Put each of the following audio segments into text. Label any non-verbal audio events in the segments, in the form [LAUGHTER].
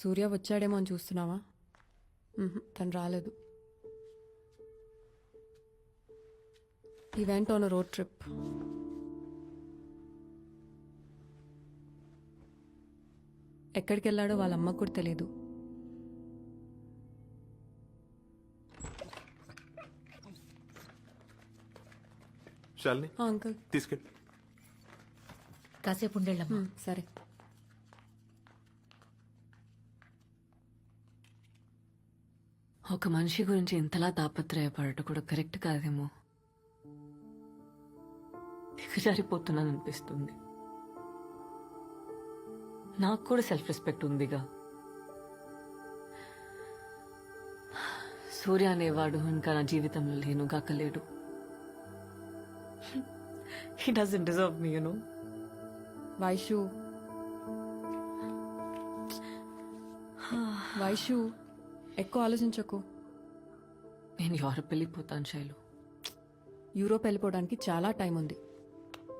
సూర్య వచ్చాడేమో అని చూస్తున్నావా? తను రాలేదు. ఈ వెంట ఆన్ రోడ్ ట్రిప్. ఎక్కడికి వెళ్ళాడో వాళ్ళ అమ్మకు కూడా తెలియదు అంకుల్. తీసుకెళ్ళి. కాసేపు ఉండేళ్ళమ్మా సరే. ఒక మనిషి గురించి ఇంతలా తాపత్రయపడటం కూడా కరెక్ట్ కాదేమో. దిగజారిపోతున్నాను అనిపిస్తుంది నాకు కూడా సెల్ఫ్ రెస్పెక్ట్ ఉందిగా. సూర్య అనేవాడు ఇంకా నా జీవితంలో లేను కాకలేడు he doesn't deserve me you know Vaishu. [SIGHS] Vaishu. ఎక్కువ ఆలోచించకు. నేను యూరప్ వెళ్ళిపోతాను శైలు. యూరోప్ వెళ్ళిపోవడానికి చాలా టైం ఉంది.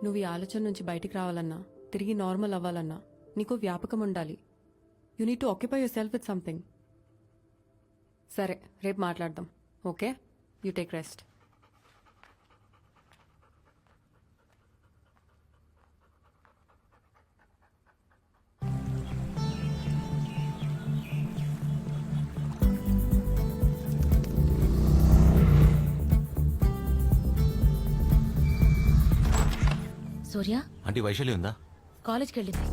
నువ్వు ఈ ఆలోచన నుంచి బయటికి రావాలన్నా తిరిగి నార్మల్ అవ్వాలన్నా నీకు వ్యాపకం ఉండాలి. You need to occupy yourself with something సరే రేపు మాట్లాడదాం. Okay? You take rest Surya aunty Vaishali ఉందా కాలేజ్కి వెళ్ళింది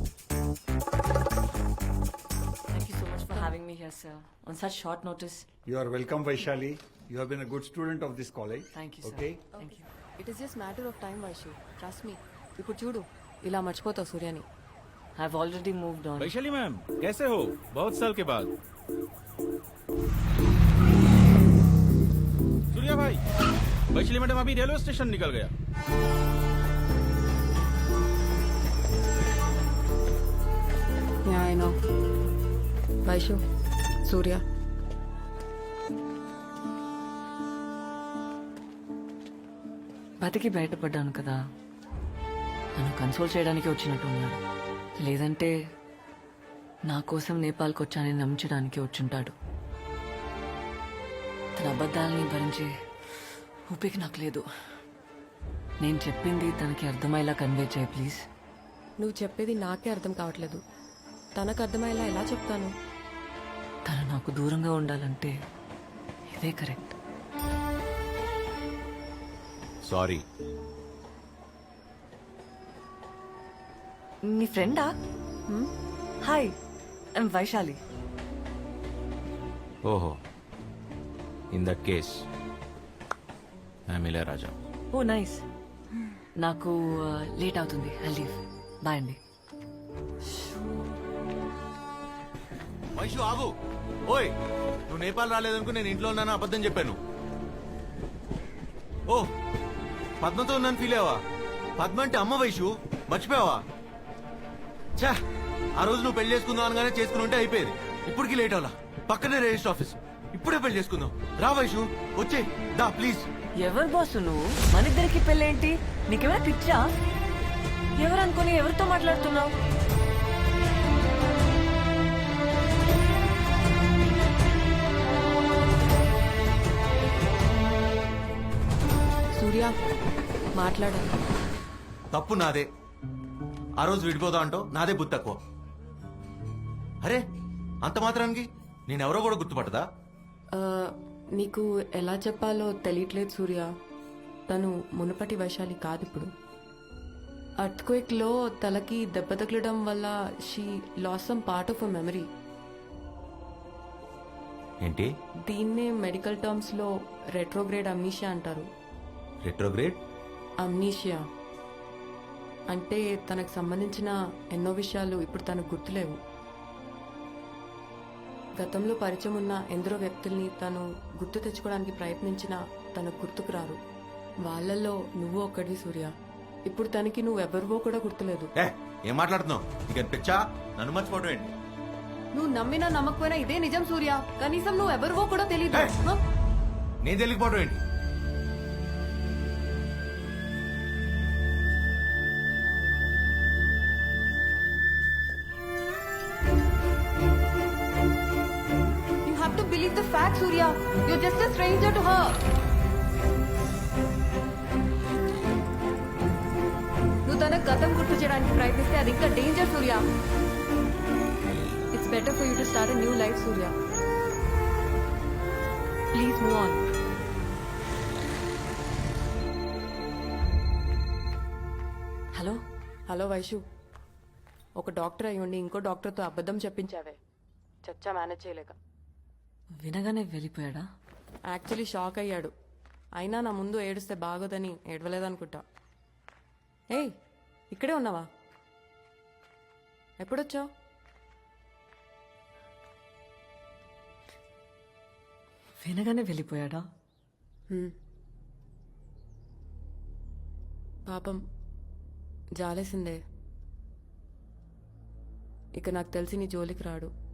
thank you so much for having me here sir on such short notice You are welcome, Vaishali. You have been a good student of this college. Thank you sir Okay. Thank you it is just matter of time Vaishu trust me ఇప్పుడు చూడు ఇలా మర్చిపోతావు సూర్యని I already moved on Vaishali ma'am कैसे हो बहुत साल के बाद सूर्या भाई वैशाली मैडम अभी रेलवे स्टेशन निकल गया yeah I know Vaishu Surya. బతికి బయటపడ్డాను కదా. నన్ను కన్సోల్ చేయడానికి వచ్చినట్టు ఉన్నాడు. లేదంటే నా కోసం నేపాల్కి వచ్చానని నమ్మించడానికి వచ్చుంటాడు. తన అబద్ధాలని భరించే ఊపిక నాకు లేదు. నేను చెప్పింది తనకి అర్థమయ్యేలా కన్వే చేయి ప్లీజ్. నువ్వు చెప్పేది నాకే అర్థం కావట్లేదు. తనకు అర్థమయ్యేలా ఎలా చెప్తాను? తను నాకు దూరంగా ఉండాలంటే ఇదే కరెక్ట్. సారీ. నీ ఫ్రెండా? Hi I'm Vaishali. ఓహో. In that case Raja oh nice. నాకు లేట్ అవుతుంది. I leave. బాయ్ అండి. వైషు ఆగు. ఓయ్ నువ్వు నేపాల్ రాలేదనుకు నేను ఇంట్లో ఉన్నాను అబద్ధం చెప్పాను. ఓ పద్మతో ఉన్నాను ఫీల్ అవ్వా పద్మ అంటే అమ్మ వైషు మర్చిపోయావా? ఛా ఆ రోజు నువ్వు పెళ్ళి చేసుకుందాం అనగానే చేసుకుని ఉంటే అయిపోయేది. ఇప్పటికి లేట్ అవలా పక్కనే రిజిస్టర్ ఆఫీస్. ఇప్పుడే పెళ్ళి చేసుకుందాం. రా వైషు వచ్చే దా ప్లీజ్ ఎవరు బాసు నువ్వు? మన ఇద్దరికి పెళ్ళేంటి? నీకేమైనా పిచ్చా? ఎవరు అనుకుని ఎవరితో మాట్లాడుతున్నావు? సూర్య మాట్లాడాలి తప్పు నాదే. ఆ రోజు విడిపోదా అంటో నాదే బుద్ధి తక్కువ. అరే అంత మాత్రానికి? నేనెవరో కూడా గుర్తుపట్టదా? ఆ, నీకు ఎలా చెప్పాలో తెలియట్లేదు సూర్య. తను మునుపటి వైశాలి కాదు ఇప్పుడు అర్త్క్వేక్లో తలకి దెబ్బ తగలడం వల్ల she lost some part of a memory ఏంటి? దీన్నే మెడికల్ టర్మ్స్లో రెట్రోగ్రేడ్ అమ్నీషియా అంటారు. రెట్రోగ్రేడ్ అమ్నీషియా అంటే తనకు సంబంధించిన ఎన్నో విషయాలు ఇప్పుడు తనకు గుర్తులేవు. గతంలో పరిచయం ఉన్న ఎందరో వ్యక్తుల్ని తను గుర్తు తెచ్చుకోవడానికి ప్రయత్నించినా తనకు గుర్తుకు రారు. వాళ్ళల్లో నువ్వు ఒక్కడివి సూర్య. ఇప్పుడు తనకి నువ్వు ఎవరివో కూడా గుర్తులేదు. ఏ మాట్లాడుతున్నావు? నీకు అనిపించా? నన్ను మర్చిపోవడం ఏంటి? నువ్వు నమ్మినా నమ్మకపోయినా ఇదే నిజం సూర్య. కనీసం నువ్వు ఎవరివో కూడా తెలియదు! నేను తెలియకపోవడం ఏంటి? Fact Surya you just a stranger to her నువ్వు తన గతం గుర్తు చేయడానికి ప్రయత్నిస్తే అది ఇంకా danger Surya it's better for you to start new life Surya please move on hello hello Vaishu ఒక డాక్టర్ అయి ఉండి ఇంకో డాక్టర్తో అబద్ధం చెప్పించావే. చచ్చా మేనేజ్ చేయలేక. వినగానే వెళ్ళిపోయాడా? యాక్చువల్లీ షాక్ అయ్యాడు. అయినా నా ముందు ఏడుస్తే బాగోదని ఏడవలేదనుకుంటా. ఏయ్ ఇక్కడే ఉన్నావా? ఎప్పుడొచ్చావు? వినగానే వెళ్ళిపోయాడా? పాపం జాలేసిందే. ఇక నాకు తెలిసి నీ జోలికి రాడు.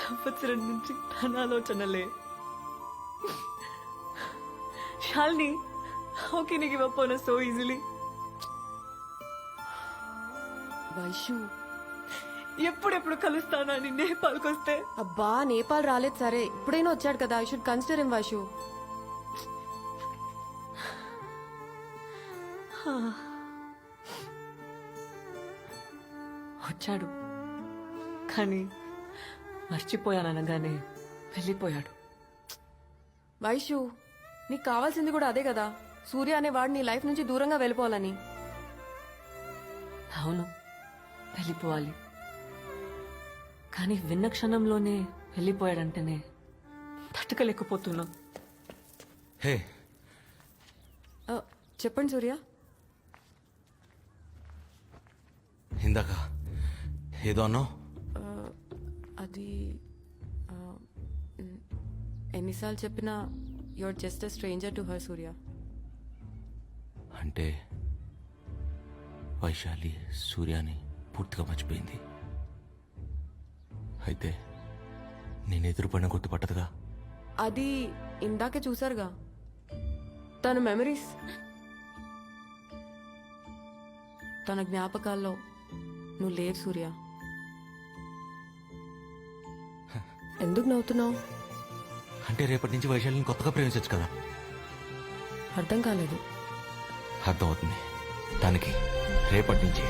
సంవత్సరం నుంచి తన ఆలోచనలే. Shalini how can give up on so easily Vaishu. ఎప్పుడెప్పుడు కలుస్తానని నేపాల్కి వస్తే? అబ్బా నేపాల్ రాలేదు సరే. ఇప్పుడైనా వచ్చాడు కదా. I should consider him Vaishu. వచ్చాడు. కానీ మర్చిపోయాననగానే వెళ్ళిపోయాడు. వైషు నీకు కావాల్సింది కూడా అదే కదా. సూర్య అనే వాడు నీ లైఫ్ నుంచి దూరంగా వెళ్ళిపోవాలని. అవును వెళ్ళిపోవాలి. కానీ విన్న క్షణంలోనే వెళ్ళిపోయాడంటేనే తట్టుకోలేకపోతున్నా హే. ఆ, చెప్పండి సూర్య. ఇందాక ఏదో అన్నావు? అది ఎన్నిసార్లు చెప్పినా you're just a stranger to her Surya అంటే వైశాలి సూర్యాని పూర్తిగా మర్చిపోయింది. అయితే నేను ఎదురుపడిన గుర్తుపట్టదుగా అది ఇందాకే చూసారుగా తన మెమరీస్ తన జ్ఞాపకాల్లో నువ్వు లేవు సూర్య. ఎందుకు నవ్వుతున్నావు? అంటే రేపటి నుంచి వైశాలిని కొత్తగా ప్రేమించచ్చు కదా. అర్థం కాలేదు. అర్థమవుతుంది. దానికి రేపటి నుంచి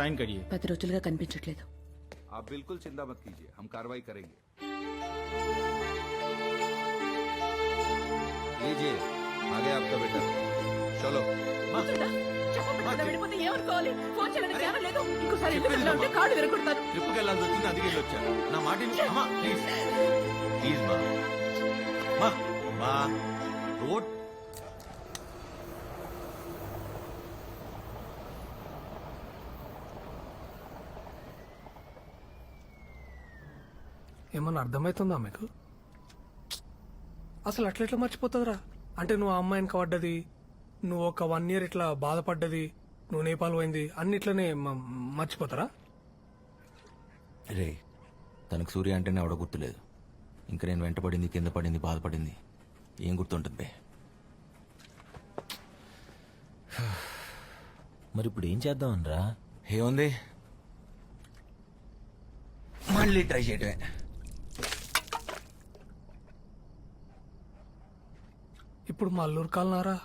साइन करिए పది రోజులుగా కనిపించట్లేదు आप बिल्कुल चिंता मत कीजिए हम कार्रवाई करेंगे लीजिए आ गया आपका बेटा चलो ట్రిప్కి వెళ్ళాల్సి వచ్చింది అందుకే వెళ్ళి వచ్చా నా మాట విను. అమ్మా ప్లీజ్ ప్లీజ్ మా మా మా రోడ్ ఏమన్నా అర్థమవుతుందా మీకు? అసలు అట్లా ఎట్లా మర్చిపోతుందిరా అంటే నువ్వు ఆ అమ్మాయిని పడ్డది నువ్వు ఒక వన్ ఇయర్ ఇట్లా బాధపడ్డది నువ్వు నేపాల్ పోయింది అన్ని ఇట్లనే మ- మర్చిపోతారా? రే తనకు సూర్య అంటేనే ఆవిడ గుర్తులేదు. ఇంకా నేను వెంటపడింది కింద పడింది బాధపడింది. ఏం గుర్తుంటుంది బే? మరి ఇప్పుడు ఏం చేద్దాం అనరా ఏముంది? మళ్ళీ ట్రై చేయటమే. ఇప్పుడు మా అల్లూరు కాలనారా